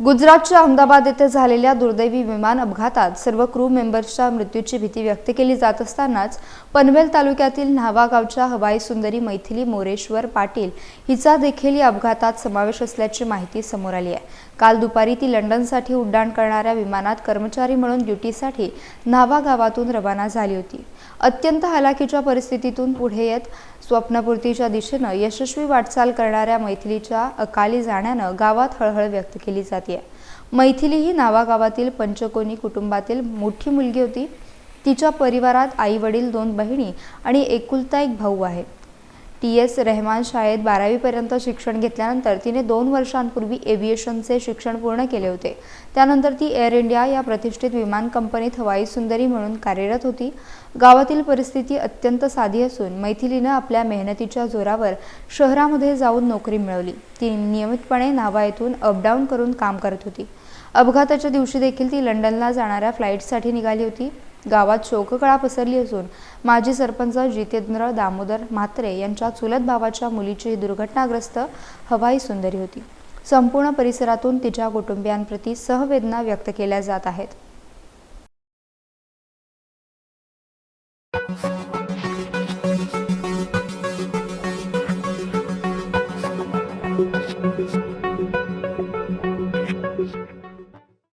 गुजरातच्या अहमदाबाद येथे झालेल्या दुर्दैवी विमान अपघातात सर्व क्रू मेंबर्सच्या मृत्यूची भीती व्यक्त केली जात असतानाच पनवेल तालुक्यातील न्हावा गावच्या हवाई सुंदरी मैथिली मोरेश्वर पाटील हिचा देखील या अपघातात समावेश असल्याची माहिती समोर आली आहे. काल दुपारी ती लंडनसाठी उड्डाण करणाऱ्या विमानात कर्मचारी म्हणून ड्युटीसाठी न्हावा गावातून रवाना झाली होती. अत्यंत हलाखीच्या परिस्थितीतून पुढे येत स्वप्नपूर्तीच्या दिशेनं यशस्वी वाटचाल करणाऱ्या मैथिलीच्या अकाली जाण्यानं गावात हळहळ व्यक्त केली जाते मैथिली ही नावागावातील पंचकोनी कुटुंबातील मोठी मुलगी होती. तिच्या परिवारात आई वडील दोन बहिणी आणि एकुलता एक भाऊ आहे. टी एस रेहमान शाळेत बारावीपर्यंत शिक्षण घेतल्यानंतर तिने दोन वर्षांपूर्वी एव्हिएशनचे शिक्षण पूर्ण केले होते. त्यानंतर ती एअर इंडिया या प्रतिष्ठित विमान कंपनीत हवाई सुंदरी म्हणून कार्यरत होती. गावातील परिस्थिती अत्यंत साधी असून मैथिलीनं आपल्या मेहनतीच्या जोरावर शहरामध्ये जाऊन नोकरी मिळवली. ती नियमितपणे नावा येथून अपडाऊन करून काम करत होती. अपघाताच्या दिवशी देखील ती लंडनला जाणाऱ्या फ्लाईटसाठी निघाली होती. गावात शोककळा पसरली असून माजी सरपंच जितेंद्र दामोदर म्हात्रे यांच्या चुलत भावाच्या मुलीची ही दुर्घटनाग्रस्त हवाई सुंदरी होती. संपूर्ण परिसरातून तिच्या कुटुंबियांप्रती सहवेदना व्यक्त केल्या जात आहेत.